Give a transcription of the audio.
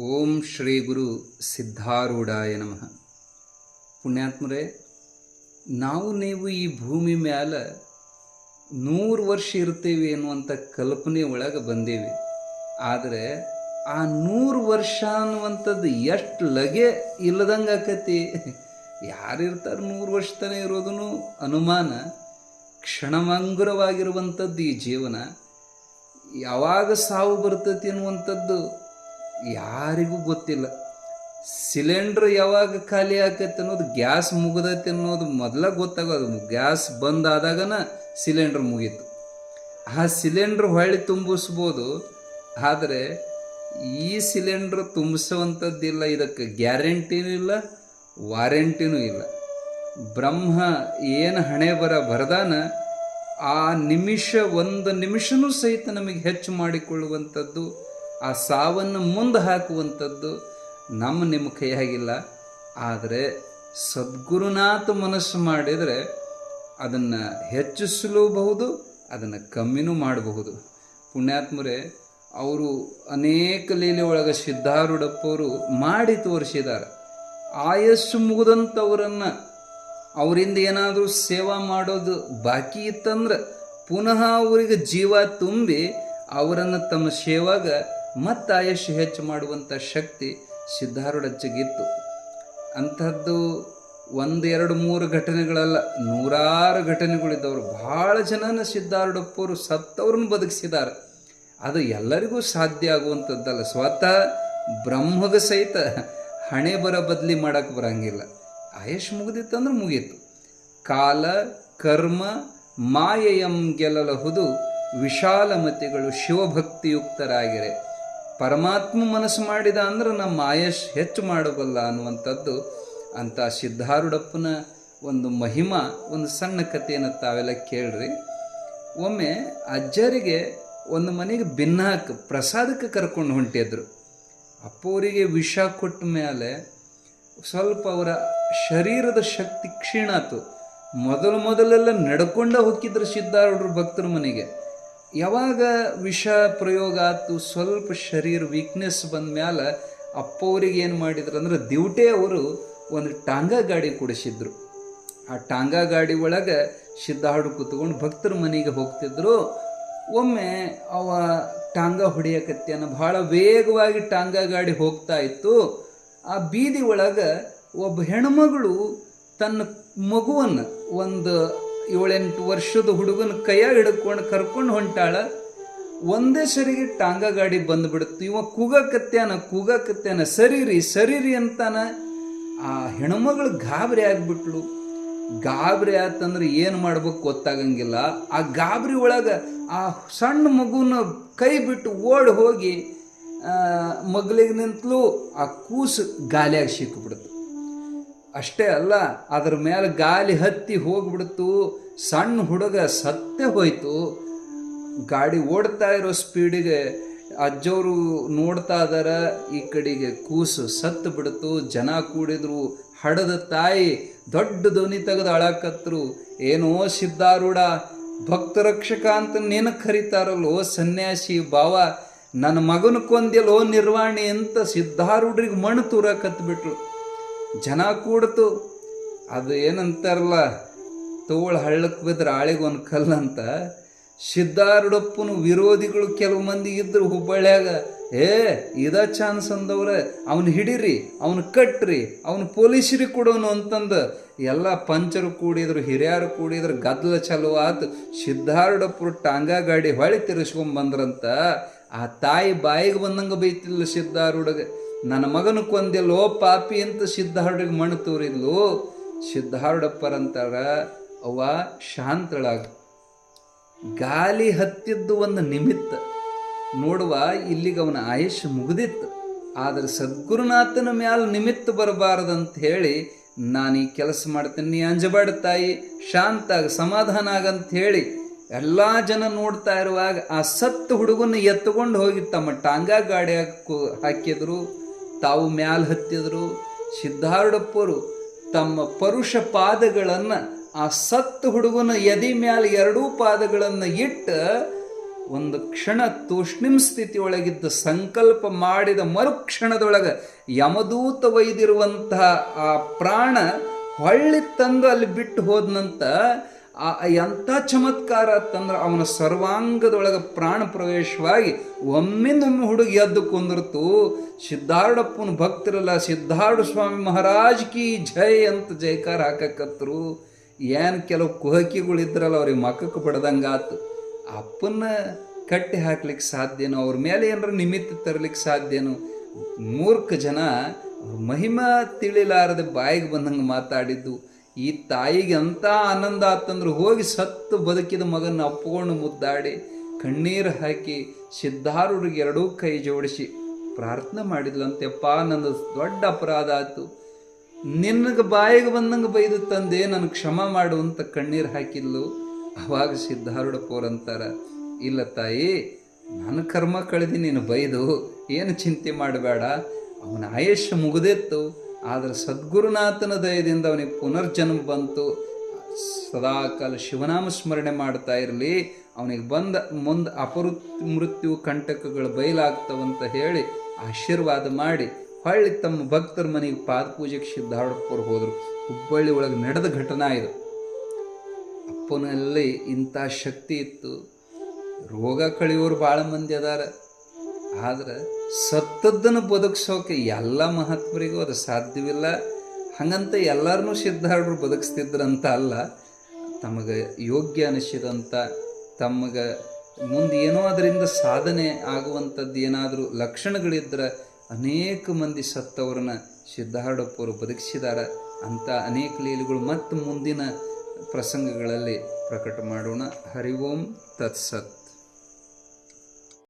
ಓಂ ಶ್ರೀ ಗುರು ಸಿದ್ಧಾರೂಢಾಯ ನಮಃ. ಪುಣ್ಯಾತ್ಮರೇ, ನಾವು ನೀವು ಈ ಭೂಮಿ ಮ್ಯಾಲ ನೂರು ವರ್ಷ ಇರ್ತೀವಿ ಅನ್ನುವಂಥ ಕಲ್ಪನೆ ಒಳಗೆ ಬಂದೀವಿ. ಆದರೆ ಆ ನೂರು ವರ್ಷ ಅನ್ನುವಂಥದ್ದು ಎಷ್ಟು ಲಗೆ ಇಲ್ಲದಂಗೆ ಆಕತಿ? ಯಾರಿರ್ತಾರೆ ನೂರು ವರ್ಷ ತನಕ ಇರೋದನ್ನು ಅನುಮಾನ. ಕ್ಷಣಮಂಗುರವಾಗಿರುವಂಥದ್ದು ಈ ಜೀವನ. ಯಾವಾಗ ಸಾವು ಬರ್ತತಿ ಅನ್ನುವಂಥದ್ದು ಯಾರಿಗೂ ಗೊತ್ತಿಲ್ಲ. ಸಿಲಿಂಡ್ರ್ ಯಾವಾಗ ಖಾಲಿ ಆಕೈತೆ ಅನ್ನೋದು, ಗ್ಯಾಸ್ ಮುಗಿದೈತೆ ಅನ್ನೋದು ಮೊದಲ ಗೊತ್ತಾಗೋದು. ಗ್ಯಾಸ್ ಬಂದ್ ಆದಾಗನ ಸಿಲಿಂಡ್ರ್ ಮುಗೀತು. ಆ ಸಿಲಿಂಡ್ರ್ ಹೊಳ್ಳಿ ತುಂಬಿಸ್ಬೋದು. ಆದರೆ ಈ ಸಿಲಿಂಡ್ರ್ ತುಂಬಿಸುವಂಥದ್ದಿಲ್ಲ, ಇದಕ್ಕೆ ಗ್ಯಾರಂಟಿನೂ ಇಲ್ಲ, ವಾರಂಟಿನೂ ಇಲ್ಲ. ಬ್ರಹ್ಮ ಏನು ಹಣೆ ಬರ ಬರದಾನ, ಆ ನಿಮಿಷ, ಒಂದು ನಿಮಿಷನೂ ಸಹಿತ ನಮಗೆ ಹೆಚ್ಚು ಮಾಡಿಕೊಳ್ಳುವಂಥದ್ದು ಆ ಸಾವನ್ನು ಮುಂದೆ ಹಾಕುವಂಥದ್ದು ನಮ್ಮ ನಿಮ್ಮ ಕೈಯಾಗಿಲ್ಲ. ಆದರೆ ಸದ್ಗುರುನಾಥ ಮನಸ್ಸು ಮಾಡಿದರೆ ಅದನ್ನು ಹೆಚ್ಚಿಸಲೂಬಹುದು ಅದನ್ನು ಕಮ್ಮಿನೂ ಮಾಡಬಹುದು. ಪುಣ್ಯಾತ್ಮರೇ, ಅವರು ಅನೇಕ ಲೀಲೆ ಒಳಗೆ ಸಿದ್ಧಾರೂಢಪ್ಪವರು ಮಾಡಿ ತೋರಿಸಿದ್ದಾರೆ. ಆಯಸ್ಸು ಮುಗಿದಂಥವರನ್ನು ಅವರಿಂದ ಏನಾದರೂ ಸೇವಾ ಮಾಡೋದು ಬಾಕಿ ಇತ್ತಂದ್ರೆ ಪುನಃ ಅವರಿಗೆ ಜೀವ ತುಂಬಿ ಅವರನ್ನು ತಮ್ಮ ಸೇವಾಗ ಮತ್ತೆ ಆಯಸ್ಸು ಹೆಚ್ಚು ಮಾಡುವಂಥ ಶಕ್ತಿ ಸಿದ್ಧಾರೂಢಚ್ಚಿಗಿತ್ತು ಅಂಥದ್ದು ಒಂದು, ಎರಡು, ಮೂರು ಘಟನೆಗಳಲ್ಲ, ನೂರಾರು ಘಟನೆಗಳಿದ್ದವರು ಭಾಳ ಜನನ ಸಿದ್ಧಾರೂಢಪ್ಪರು ಸತ್ತವ್ರನ್ನ ಬದುಕಿಸಿದ್ದಾರೆ ಅದು ಎಲ್ಲರಿಗೂ ಸಾಧ್ಯ ಆಗುವಂಥದ್ದಲ್ಲ. ಸ್ವತಃ ಬ್ರಹ್ಮಗ ಸಹಿತ ಹಣೆ ಬರ ಬದಲಿ ಮಾಡೋಕ್ಕೆ ಬರಂಗಿಲ್ಲ. ಆಯುಷ್ ಮುಗಿದಿತ್ತಂದ್ರೆ ಮುಗೀತು. ಕಾಲ, ಕರ್ಮ, ಮಾಯೆಯಂ ಗೆಲ್ಲಲಹುದು ವಿಶಾಲಮತಿಗಳು ಶಿವಭಕ್ತಿಯುಕ್ತರಾಗಿರೆ. ಪರಮಾತ್ಮ ಮನಸ್ಸು ಮಾಡಿದ ಅಂದ್ರೆ ನಮ್ಮ ಆಯಶ್ ಹೆಚ್ಚು ಮಾಡಬಲ್ಲ ಅನ್ನುವಂಥದ್ದು ಅಂತ ಸಿದ್ಧಾರೂಢಪ್ಪನ ಒಂದು ಮಹಿಮಾ, ಒಂದು ಸಣ್ಣ ಕಥೆಯನ್ನು ತಾವೆಲ್ಲ ಕೇಳ್ರಿ. ಒಮ್ಮೆ ಅಜ್ಜರಿಗೆ ಒಂದು ಮನೆಗೆ ಭಿನ್ನಾಕ ಪ್ರಸಾದಕ್ಕೆ ಕರ್ಕೊಂಡು ಹೊಂಟಿದ್ರು. ಅಪ್ಪವರಿಗೆ ವಿಷ ಕೊಟ್ಟ ಮೇಲೆ ಸ್ವಲ್ಪ ಅವರ ಶರೀರದ ಶಕ್ತಿ ಕ್ಷೀಣ ಆಯ್ತು ಮೊದಲು ಮೊದಲೆಲ್ಲ ನಡ್ಕೊಂಡ ಹೋಗಿದ್ರು ಸಿದ್ಧಾರೂಢರು ಭಕ್ತರ ಮನೆಗೆ. ಯಾವಾಗ ವಿಷ ಪ್ರಯೋಗ ಆಯ್ತು, ಸ್ವಲ್ಪ ಶರೀರ ವೀಕ್ನೆಸ್ ಬಂದ ಮ್ಯಾಲ ಅಪ್ಪವ್ರಿಗೆ ಏನು ಮಾಡಿದ್ರು ಅಂದ್ರೆ ದಿವಟೆ ಅವರು ಒಂದು ಟಾಂಗ ಗಾಡಿ ಕೊಡಿಸಿದ್ರು. ಆ ಟಾಂಗಾ ಗಾಡಿ ಒಳಗೆ ಸಿದ್ಧಾಡು ಕೂತ್ಕೊಂಡು ಭಕ್ತರ ಮನೆಗೆ ಹೋಗ್ತಿದ್ರು. ಒಮ್ಮೆ ಅವ ಟಾಂಗಾ ಹೊಡೆಯಕತ್ಯಾನ ಭಾಳ ವೇಗವಾಗಿ ಟಾಂಗ ಗಾಡಿ ಹೋಗ್ತಾ ಇತ್ತು. ಆ ಬೀದಿ ಒಳಗೆ ಒಬ್ಬ ಹೆಣ್ಮಗಳು ತನ್ನ ಮಗುವನ್ನು ಒಂದು ಏಳೆಂಟು ವರ್ಷದ ಹುಡುಗನ ಕೈಯಾಗ ಹಿಡ್ಕೊಂಡು ಕರ್ಕೊಂಡು ಹೊಂಟಾಳ. ಒಂದೇ ಸರಿಗೆ ಟಾಂಗ ಗಾಡಿ ಬಂದ್ಬಿಡುತ್ತೆ ಇವ ಕೂಗಕತ್ಯಾನ ಕೂಗಕತ್ಯಾನ ಸರಿರಿ ಸರಿರಿ ಅಂತಾನ. ಆ ಹೆಣ್ಮಗಳು ಗಾಬರಿ ಆಗ್ಬಿಟ್ಲು. ಗಾಬರಿ ಆತಂದ್ರೆ ಏನು ಮಾಡ್ಬೇಕು ಗೊತ್ತಾಗಂಗಿಲ್ಲ. ಆ ಗಾಬರಿ ಒಳಗೆ ಆ ಸಣ್ಣ ಮಗುನ ಕೈ ಬಿಟ್ಟು ಓಡಿ ಹೋಗಿ ಮಗ್ಲಿಗೆ ನಿಂತಲು, ಆ ಕೂಸು ಗಾಲಿಯಾಗಿ ಸಿಕ್ಕಿಬಿಡ್ತು ಅಷ್ಟೇ ಅಲ್ಲ, ಅದ್ರ ಮೇಲೆ ಗಾಲಿ ಹತ್ತಿ ಹೋಗ್ಬಿಡ್ತು, ಸಣ್ಣ ಹುಡುಗ ಸತ್ತೇ ಹೋಯ್ತು. ಗಾಡಿ ಓಡ್ತಾ ಇರೋ ಸ್ಪೀಡಿಗೆ ಅಜ್ಜವರು ನೋಡ್ತಾ ಇದಾರ, ಈ ಕಡೆಗೆ ಕೂಸು ಸತ್ತು ಬಿಡ್ತು ಜನ ಕೂಡಿದ್ರು, ಹಡದ ತಾಯಿ ದೊಡ್ಡ ಧ್ವನಿ ತೆಗೆದು ಅಳಕತ್ರು. ಏನೋ ಸಿದ್ಧಾರೂಢ, ಭಕ್ತರಕ್ಷಕ ಅಂತ ನೆನ ಕರಿತಾರಲ್ಲೋ ಸನ್ಯಾಸಿ ಭಾವ ನನ್ನ ಮಗನ ಕೊಂದಿಲ್ಲೋ ನಿರ್ವಾಣಿ ಅಂತ ಸಿದ್ಧಾರೂಢರಿಗೆ ಮಣ್ಣು ತೂರಕತ್ಬಿಟ್ರು. ಜನ ಕೂಡ್ತು. ಅದು ಏನಂತಾರಲ್ಲ, ತೋಳ ಹಳ್ಳಕ್ಕೆ ಬಿದ್ದರೆ ಆಳಿಗೆ ಒಂದು ಅಂತ. ಸಿದ್ಧಾರೂಢಪ್ಪನ ವಿರೋಧಿಗಳು ಕೆಲವು ಮಂದಿ ಇದ್ರು ಹುಬ್ಬಳ್ಳಿಯಾಗ. ಏ, ಇದ ಚಾನ್ಸ್ ಅಂದವ್ರ, ಅವನು ಹಿಡೀರಿ, ಅವನು ಕಟ್ರಿ, ಅವನು ಪೊಲೀಸರಿಗೆ ಕೊಡೋನು ಅಂತಂದು. ಎಲ್ಲ ಪಂಚರು ಕೂಡಿದ್ರು, ಹಿರಿಯರು ಕೂಡಿದ್ರು, ಗದ್ದಲ ಚಲೋ ಆತು. ಸಿದ್ಧಾರೂಢಪ್ಪರು ಟಾಂಗಾ ಗಾಡಿ ಹೊಳಿ ತಿರ್ಸ್ಕೊಂಡ್ ಬಂದ್ರಂತ ಆ ತಾಯಿ ಬಾಯಿಗೆ ಬಂದಂಗೆ ಬೈತಿಲ್ಲ ಸಿದ್ಧಾರೂಢಗೆ ನನ್ನ ಮಗನ ಕೊಂದಿಲ್ಲೋ ಪಾಪಿ ಅಂತ ಸಿದ್ಧಾರ್ಡಿಗೆ ಮಣ್ಣು ತೋರಿದ್ಲು. ಸಿದ್ಧಾರ್ಡಪ್ಪರಂತಾರ ಅವ ಶಾಂತಳಾಗ. ಗಾಲಿ ಹತ್ತಿದ್ದು ಒಂದು ನಿಮಿತ್ತ. ನೋಡುವ ಇಲ್ಲಿಗೆ ಅವನ ಆಯುಷ್ ಮುಗಿದಿತ್ತು. ಆದರೆ ಸದ್ಗುರುನಾಥನ ಮ್ಯಾಲ ನಿಮಿತ್ತ ಬರಬಾರದಂತ ಹೇಳಿ ನಾನು ಈ ಕೆಲಸ ಮಾಡ್ತೀನಿ, ನೀ ಅಂಜಬಾಡ ತಾಯಿ ಶಾಂತ ಆಗ ಸಮಾಧಾನ ಆಗಂತ ಹೇಳಿ ಎಲ್ಲ ಜನ ನೋಡ್ತಾ ಇರುವಾಗ ಆ ಸತ್ತು ಹುಡುಗನ ಎತ್ಕೊಂಡು ಹೋಗಿ ತಮ್ಮ ಟಾಂಗಾ ಗಾಡಿ ಹಾಕಿದ್ರು. ತಾವು ಮ್ಯಾಲ ಹತ್ತಿದ್ರು ಸಿದ್ಧಾರೂಢಪ್ಪರು ತಮ್ಮ ಪರುಷ ಪಾದಗಳನ್ನು ಆ ಸತ್ತು ಹುಡುಗನ ಎದಿ ಮ್ಯಾಲ ಎರಡೂ ಪಾದಗಳನ್ನು ಇಟ್ಟು ಒಂದು ಕ್ಷಣ ತೂಷ್ಣಿಂ ಸ್ಥಿತಿಯೊಳಗಿದ್ದ ಸಂಕಲ್ಪ ಮಾಡಿದ ಮರುಕ್ಷಣದೊಳಗೆ ಯಮದೂತ ಒಯ್ದಿರುವಂತಹ ಆ ಪ್ರಾಣ ಹೊಳ್ಳಿ ತಂದು ಅಲ್ಲಿ ಬಿಟ್ಟು ಹೋದ್ನಂತ ಆ ಎಂಥ ಚಮತ್ಕಾರ ಅಂತಂದ್ರೆ ಅವನ ಸರ್ವಾಂಗದೊಳಗೆ ಪ್ರಾಣ ಪ್ರವೇಶವಾಗಿ ಒಮ್ಮಿಂದೊಮ್ಮೆ ಹುಡುಗಿ ಎದ್ದು ಕುಂದಿರ್ತು ಸಿದ್ಧಾರ್ಡಪ್ಪನ ಭಕ್ತರಲ್ಲ ಸಿದ್ಧಾರ್ಢ ಸ್ವಾಮಿ ಮಹಾರಾಜ್ ಕಿ ಜೈ ಅಂತ ಜೈಕಾರ ಹಾಕಕತ್ತರು. ಏನು ಕೆಲವು ಕುಹಕಿಗಳಿದ್ರಲ್ಲ ಅವ್ರಿಗೆ ಮಕ್ಕಕ್ಕೆ ಬಡ್ದಂಗಾತು ಅಪ್ಪನ್ನ ಕಟ್ಟಿ ಹಾಕ್ಲಿಕ್ಕೆ ಸಾಧ್ಯನೋ, ಅವ್ರ ಮೇಲೆ ಏನಾರ ನಿಮಿತ್ತ ತರಲಿಕ್ಕೆ ಸಾಧ್ಯನೋ, ಮೂರ್ಖ ಜನ ಅವ್ರ ಮಹಿಮಾ ತಿಳಿಲಾರದೆ ಬಾಯಿಗೆ ಬಂದಂಗೆ ಮಾತಾಡಿದ್ದು. ಈ ತಾಯಿಗೆ ಅಂತ ಆನಂದ ಆತಂದ್ರೆ ಹೋಗಿ ಸತ್ತು ಬದುಕಿದ ಮಗನ ಅಪ್ಪಿಕೊಂಡು ಮುದ್ದಾಡಿ ಕಣ್ಣೀರು ಹಾಕಿ ಸಿದ್ಧಾರೂಢರಿಗೆ ಎರಡೂ ಕೈ ಜೋಡಿಸಿ ಪ್ರಾರ್ಥನೆ ಮಾಡಿದ್ಲಂತೆಪ್ಪ ನನ್ನ ದೊಡ್ಡ ಅಪರಾಧ ಆಯ್ತು. ನಿನಗೆ ಬಾಯಿಗೆ ಬಂದಂಗೆ ಬೈದು ತಂದೆ ನನ್ನ ಕ್ಷಮ ಮಾಡು ಅಂತ ಕಣ್ಣೀರು ಹಾಕಿದ್ಲು. ಅವಾಗ ಸಿದ್ಧಾರೂಢಪ್ಪವ್ರು ಅಂತಾರ, ಇಲ್ಲ ತಾಯಿ, ನನ್ನ ಕರ್ಮ ಕಳೆದಿ ನೀನು ಬೈದು, ಏನು ಚಿಂತೆ ಮಾಡಬೇಡ. ಅವನ ಆಯುಷ್ಯ ಮುಗಿದಿತ್ತು. ಆದರೆ ಸದ್ಗುರುನಾಥನ ದಯದಿಂದ ಅವನಿಗೆ ಪುನರ್ಜನ್ಮ ಬಂತು. ಸದಾಕಾಲ ಶಿವನಾಮ ಸ್ಮರಣೆ ಮಾಡ್ತಾ ಇರಲಿ. ಅವನಿಗೆ ಬಂದ ಮುಂದೆ ಅಪರು ಮೃತ್ಯು ಕಂಟಕಗಳು ಬಯಲಾಗ್ತವಂತ ಹೇಳಿ ಆಶೀರ್ವಾದ ಮಾಡಿ ಹೊಳ್ಳಿ ತಮ್ಮ ಭಕ್ತರ ಮನೆಗೆ ಪಾದಪೂಜೆಗೆ ಸಿದ್ಧಾರೂಢಪ್ಪರು ಹೋದರು. ಹುಬ್ಬಳ್ಳಿ ಒಳಗೆ ನಡೆದ ಘಟನಾ ಇದು. ಅಪ್ಪನಲ್ಲಿ ಇಂಥ ಶಕ್ತಿ ಇತ್ತು. ರೋಗ ಕಳೆಯೋರು ಭಾಳ ಮಂದಿ ಅದಾರ. ಆದ್ರೆ ಸತ್ತದ್ದನ್ನು ಬದುಕಿಸೋಕೆ ಎಲ್ಲ ಮಹಾತ್ಮರಿಗೂ ಅದು ಸಾಧ್ಯವಿಲ್ಲ. ಹಾಗಂತ ಎಲ್ಲರನ್ನೂ ಸಿದ್ಧಾರ್ಡ್ರು ಬದುಕಿಸ್ತಿದ್ರಂತ ಅಲ್ಲ, ತಮಗೆ ಯೋಗ್ಯ ಅನಿಸಿದಂಥ ತಮಗೆ ಮುಂದೆ ಏನೋ ಅದರಿಂದ ಸಾಧನೆ ಆಗುವಂಥದ್ದು ಏನಾದರೂ ಲಕ್ಷಣಗಳಿದ್ರೆ ಅನೇಕ ಮಂದಿ ಸತ್ತವರನ್ನ ಸಿದ್ಧಾರ್ಡಪ್ಪರು ಬದುಕಿಸಿದ್ದಾರೆ ಅಂಥ ಅನೇಕ ಲೀಲೆಗಳು ಮತ್ತು ಮುಂದಿನ ಪ್ರಸಂಗಗಳಲ್ಲಿ ಪ್ರಕಟ ಮಾಡೋಣ. ಹರಿ ಓಂ ತತ್ಸತ್.